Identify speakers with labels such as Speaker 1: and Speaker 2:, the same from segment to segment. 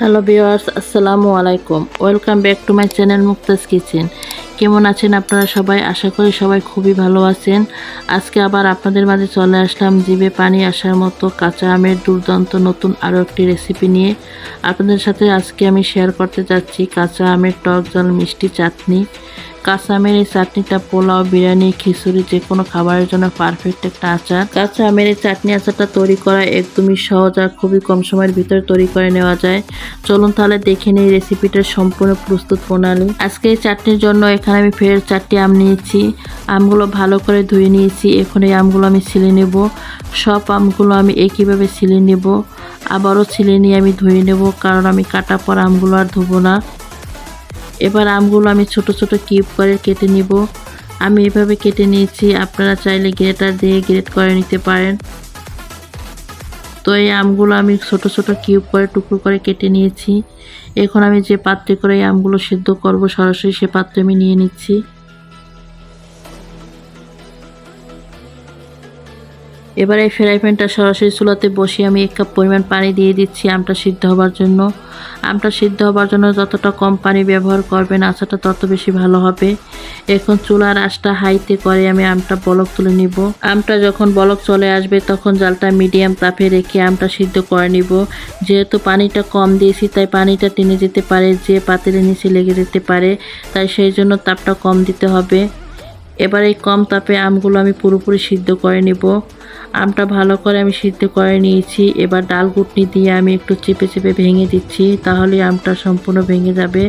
Speaker 1: Hello viewers আসসালামু আলাইকুম। Welcome back to my channel Mukta's kitchen. কেমন আছেন আপনারা সবাই? আশা করি সবাই খুবই ভালো আছেন। আজকে আবার আপনাদের মাঝে চলে আসলাম জিভে পানি আসার মতো কাঁচা আমের দুর্দান্ত নতুন আরও একটি রেসিপি নিয়ে। আপনাদের সাথে আজকে আমি শেয়ার করতে যাচ্ছি কাঁচা আমের টক জল মিষ্টি চাটনি। কাঁচা আমের এই চাটনিটা পোলাও, বিরিয়ানি, খিচুড়ি, যে কোনো খাবারের জন্য পারফেক্ট একটা আচার। কাঁচা আমের এই চাটনি আচারটা তৈরি করা একদমই সহজ আর খুবই কম সময়ের ভিতরে তৈরি করে নেওয়া যায়। চলুন তাহলে দেখে নিই রেসিপিটার সম্পূর্ণ প্রস্তুত প্রণালী। আজকে এই চাটনির জন্য এখানে আমি ফের চারটি আম নিয়েছি। আমগুলো ভালো করে ধুয়ে নিয়েছি। এখন এই আমগুলো আমি ছিলে নেব। সব আমগুলো আমি একইভাবে ছিলে নেব। আবারও ছিলে নিয়ে আমি ধুয়ে নেব, কারণ আমি কাটা পর আমগুলো আর ধুবো না। এবার আমগুলো আমি ছোট ছোট কিউব করে কেটে নিব। আমি এভাবে কেটে নিয়েছি, আপনারা চাইলে গ্রেটার দিয়ে গ্রেট করে নিতে পারেন। তো এই আমগুলো আমি ছোট ছোট কিউব করে টুকরো করে কেটে নিয়েছি। এখন আমি যে পাত্রে করে এই আমগুলো সিদ্ধ করব, সরাসরি সে পাত্রে আমি নিয়ে নিচ্ছি। এবার এই ফ্রাই প্যানটা সরাসরি চুলাতে বসিয়ে আমি এক কাপ পরিমাণ পানি দিয়ে দিচ্ছি আমটা সিদ্ধ হবার জন্য। আমটা সিদ্ধ হবার জন্য যতটা কম পানি ব্যবহার করবেন আচাটা তত বেশি ভালো হবে। এখন চুলার আঁচটা হাইতে করে আমি আমটা বলক তুলে নিব। আমটা যখন বলক চলে আসবে তখন জালটা মিডিয়াম তাপে রেখে আমটা সিদ্ধ করে নিব। যেহেতু পানিটা কম দিয়েছি, তাই পানিটা টেনে যেতে পারে, যে পাতিলের নিচে লেগে যেতে পারে, তাই সেই জন্য তাপটা কম দিতে হবে। এবার এই কম তাপে আমগুলো আমি পুরোপুরি সিদ্ধ করে নিব। আমটা ভালো করে আমি সিদ্ধ করে নিয়েছি। এবার ডাল গুটনি দিয়ে আমি একটু চেপে চেপে ভেঙে দিচ্ছি। তাহলে আমটা সম্পূর্ণ ভেঙে যাবে।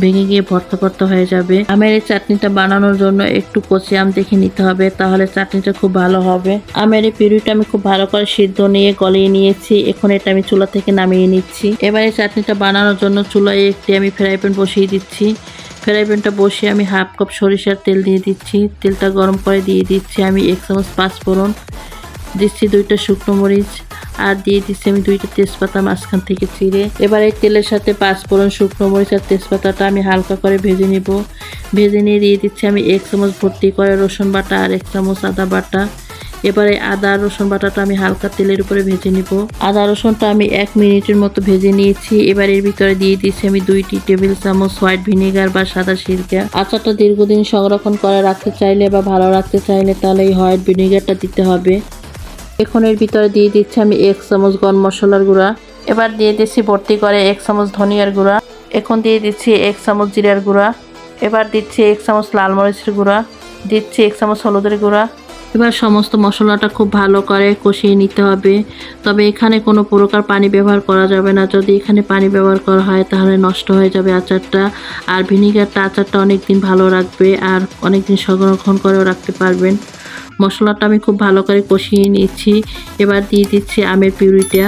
Speaker 1: ভেঙে গিয়ে ভর্তা ভর্তা হয়ে যাবে। আমের এই চাটনিটা বানানোর জন্য একটু কচি আম দেখে নিতে হবে। তাহলে চাটনিটা খুব ভালো হবে। আমের এই পিউরিটা আমি খুব ভালো করে সিদ্ধ নিয়ে গলিয়ে নিয়েছি। এখন এটা আমি চুলা থেকে নামিয়ে নিচ্ছি। এবার এই চাটনিটা বানানোর জন্য চুলায় একটি আমি ফ্রাই প্যান বসিয়ে দিচ্ছি। ফ্রাই প্যানটা বসিয়ে আমি হাফ কাপ সরিষার তেল দিয়ে দিচ্ছি। তেলটা গরম করে দিয়ে দিচ্ছি আমি এক চামচ পাঁচফোড়ন। দিচ্ছি দুইটা শুকনো মরিচ আর দিয়ে দিচ্ছি আমি দুইটা তেজপাতা মাঝখান থেকে চিড়ে। এবার এই তেলের সাথে পাঁচফোড়ন, শুকনো মরিচ আর তেজপাতাটা আমি হালকা করে ভেজে নিব। ভেজে নিয়ে দিয়ে দিচ্ছি আমি এক চামচ ভর্তি করে রসুন বাটা আর এক চামচ আদা বাটা। এবারে আদা, রসুন বাটাটা আমি হালকা তেলের উপরে ভেজে নিব। আদা, রসুনটা আমি এক মিনিটের মতো ভেজে নিয়েছি। এবার এর ভিতরে দিয়ে দিচ্ছি আমি দুইটি টেবিল চামচ হোয়াইট ভিনেগার বা সাদা সিরকা। আচারটা দীর্ঘদিন সংরক্ষণ করে রাখতে চাইলে বা ভালো রাখতে চাইলে তাহলে এই হোয়াইট ভিনেগারটা দিতে হবে। এখন এর ভিতরে দিয়ে দিচ্ছি আমি এক চামচ গরম মশলার গুঁড়া। এবার দিয়ে দিচ্ছি ভর্তি করে এক চামচ ধনিয়ার গুঁড়া। এখন দিয়ে দিচ্ছি এক চামচ জিরার গুঁড়া। এবার দিচ্ছি এক চামচ লাল মরিচের গুঁড়া। দিচ্ছি এক চামচ হলুদের গুঁড়া। এবার সমস্ত মশলাটা খুব ভালো করে কষিয়ে নিতে হবে। তবে এখানে কোনো প্রকার পানি ব্যবহার করা যাবে না। যদি এখানে পানি ব্যবহার করা হয়, তাহলে নষ্ট হয়ে যাবে আচারটা। আর ভিনিগারটা আচারটা অনেক দিন ভালো রাখবে আর অনেক দিন সংরক্ষণ করেও রাখতে পারবেন। মশলাটা আমি খুব ভালো করে কষিয়ে নিয়েছি। এবার দিয়ে দিচ্ছি আমের পিউরিটা।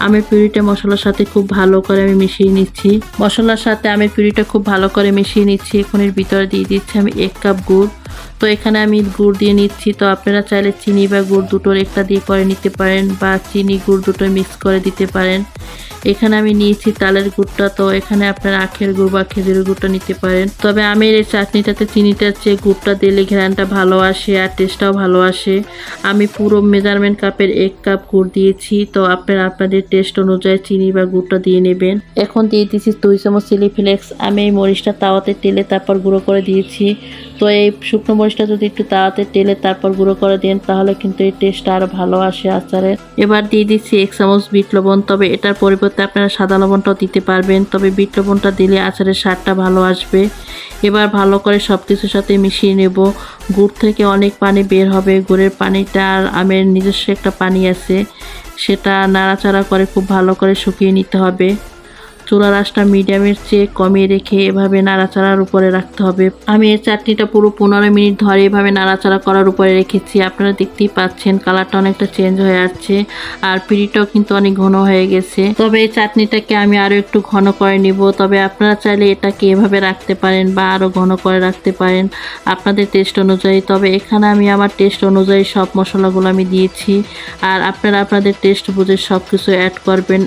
Speaker 1: আমের পিউরিটা মশলার সাথে খুব ভালো করে আমি মিশিয়ে নিচ্ছি। মশলার সাথে আমের পিউরিটা খুব ভালো করে মিশিয়ে নিচ্ছি। এখন এর ভিতরে দিয়ে দিচ্ছি আমি এক কাপ গুড়। তো এখানে আমি গুড় দিয়ে নিচ্ছি। তো আপনারা চাইলে চিনি বা গুড় দুটোর একটা দিয়ে করে নিতে পারেন বা চিনি গুড় দুটো মিক্স করে দিতে পারেন। এখানে আমি নিয়েছি তালের গুড়টা। তো এখানে আপনারা আখের গুড় বা খেজুরের গুড়টা নিতে পারেন। তবে আমের এই চাটনিটাতে চিনিটার চেয়ে গুড়টা দিলে ঘ্রানটা ভালো আসে আর টেস্টটাও ভালো আসে। আমি পুরো মেজারমেন্ট কাপের এক কাপ গুড় দিয়েছি। তো আপনারা আপনাদের টেস্ট অনুযায়ী চিনি বা গুড়টা দিয়ে নেবেন। এখন দিয়ে দিয়েছি দুই চামচ চিলি ফ্লেক্স আমি এই মরিচটা তাওয়াতে তেলে তারপর গুঁড়ো করে দিয়েছি। তো এই শুকনো মরিচটা যদি একটু তাওয়াতে তেলে তারপর গুঁড়ো করে দেন, তাহলে কিন্তু এই টেস্টটা আরও ভালো আসে আচারের এবার দিয়ে দিচ্ছি এক চামচ বিট লবণ, তবে এটার পরিবর্তে আপনারা সাদা লবণটাও দিতে পারবেন, তবে বিট লবণটা দিলে আচারের স্বাদটা ভালো আসবে। এবার ভালো করে সব কিছুর সাথে মিশিয়ে নেব। গুড় থেকে অনেক পানি বের হবে, গুড়ের পানিটা আর আমের নিজস্ব একটা পানি আছে, সেটা নাড়াচাড়া করে খুব ভালো করে শুকিয়ে নিতে হবে। চুলার আঁচটা মিডিয়ামের চেয়ে কমিয়ে রেখে এভাবে নাড়াচাড়ার উপরে রাখতে হবে। আমি এই চাটনিটা পুরো পনেরো মিনিট ধরে এভাবে নাড়াচাড়া করার উপরে রেখেছি। আপনারা দেখতেই পাচ্ছেন কালারটা অনেকটা চেঞ্জ হয়ে আসছে আর পিড়িটাও কিন্তু অনেক ঘন হয়ে গেছে। তবে এই চাটনিটাকে আমি আরও একটু ঘন করে নিব। তবে আপনারা চাইলে এটাকে এভাবে রাখতে পারেন বা আরও ঘন করে রাখতে পারেন আপনাদের টেস্ট অনুযায়ী। তবে এখানে আমি আমার টেস্ট অনুযায়ী সব মশলাগুলো আমি দিয়েছি। আর আপনারা আপনাদের টেস্ট বুঝে সব কিছু অ্যাড করবেন।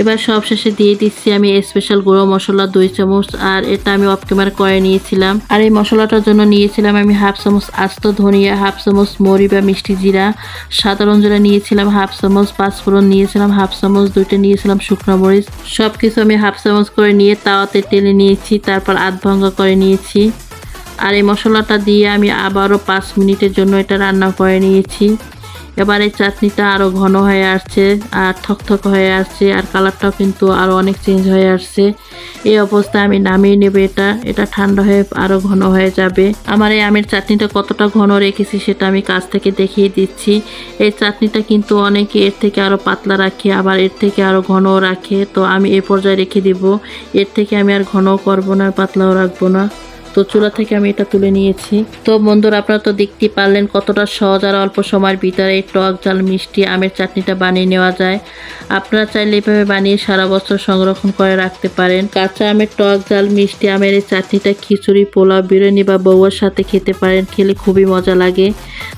Speaker 1: এবার সব শেষে দিয়ে দিচ্ছি আমি স্পেশাল গুঁড়ো মশলা দুই চামচ, আর এটা আমি অফ করে নিয়েছিলাম। আর এই মশলাটার জন্য নিয়েছিলাম আমি হাফ চামচ আস্ত ধনিয়া হাফ চামচ মরি বা মিষ্টি জিরা, সাধারণ জিরা নিয়েছিলাম হাফ চামচ পাঁচফোড়ন, নিয়েছিলাম হাফ চামচ, দুইটা নিয়েছিলাম শুকনো মরিচ। সব কিছু আমি হাফ চামচ করে নিয়ে তাওয়াতে তেলে নিয়েছি, তারপর আধ ভঙ্গা করে নিয়েছি। আর এই মশলাটা দিয়ে আমি আবারও পাঁচ মিনিটের জন্য এটা রান্না করে নিয়েছি। এবার চাটনিটা আরও ঘন হয়ে আসছে, আর থকথক হয়ে আসছে, আর কালারটাও কিন্তু আরও অনেক চেঞ্জ হয়ে আসছে। এই অবস্থায় আমি নামিয়ে নেব এটা এটা ঠান্ডা হয়ে আরও ঘন হয়ে যাবে। আমার এই আমের চাটনিটা কতটা ঘন রেখেছি সেটা আমি কাছ থেকে দেখিয়ে দিচ্ছি। এই চাটনিটা কিন্তু অনেকে এর থেকে আরও পাতলা রাখে, আবার এর থেকে আরও ঘন রাখে, তো আমি এই পর্যায়ে রেখে দিব। এর থেকে আমি আর ঘনও করব না, পাতলাও রাখব না। তো চুলা থেকে আমি এটা তুলে নিয়েছি। তো বন্ধুরা, আপনারা তো দেখতে পারলেন কতটা সহজ আর অল্প সময়ের ভিতরে টক জাল মিষ্টি আমের চাটনিটা বানিয়ে নেওয়া যায়। আপনারা চাইলে এভাবে বানিয়ে সারা বছর সংরক্ষণ করে রাখতে পারেন। কাঁচা আমের টক জাল, মিষ্টি আমের এই চাটনিটা খিচুড়ি, পোলাও, বিরিয়ানি বা বউয়ার সাথে খেতে পারেন, খেলে খুবই মজা লাগে।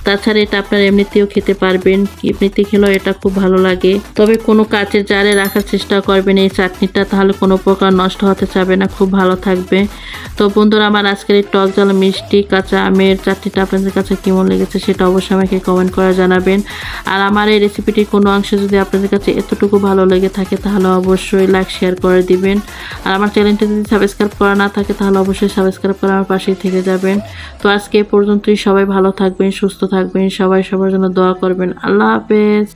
Speaker 1: তাছাড়া এটা আপনারা এমনিতেও খেতে পারবেন, এমনিতে খেলেও এটা খুব ভালো লাগে। তবে কোনো কাচের জারে রাখার চেষ্টা করবেন, এই চাটনিটা, তাহলে কোনো প্রকার নষ্ট হতে চাবে না, খুব ভালো থাকবে। তো বন্ধুরা, আমার আজকের এই টক ঝাল মিষ্টি কাঁচা আমের চাটনিটা আপনাদের কাছে কেমন লেগেছে সেটা অবশ্যই আমাকে কমেন্ট করে জানাবেন। আর আমার এই রেসিপিটির কোনো অংশ যদি আপনাদের কাছে এতটুকু ভালো লেগে থাকে, তাহলে অবশ্যই লাইক শেয়ার করে দিবেন। আর আমার চ্যানেলটা যদি সাবস্ক্রাইব করা না থাকে, তাহলে অবশ্যই সাবস্ক্রাইব করে আমার পাশেই থেকে যাবেন। তো আজকে এ পর্যন্তই, সবাই ভালো থাকবেন, সুস্থ থাকবেন সবাই সবার জন্য দোয়া করবেন। আল্লাহ হাফেজ।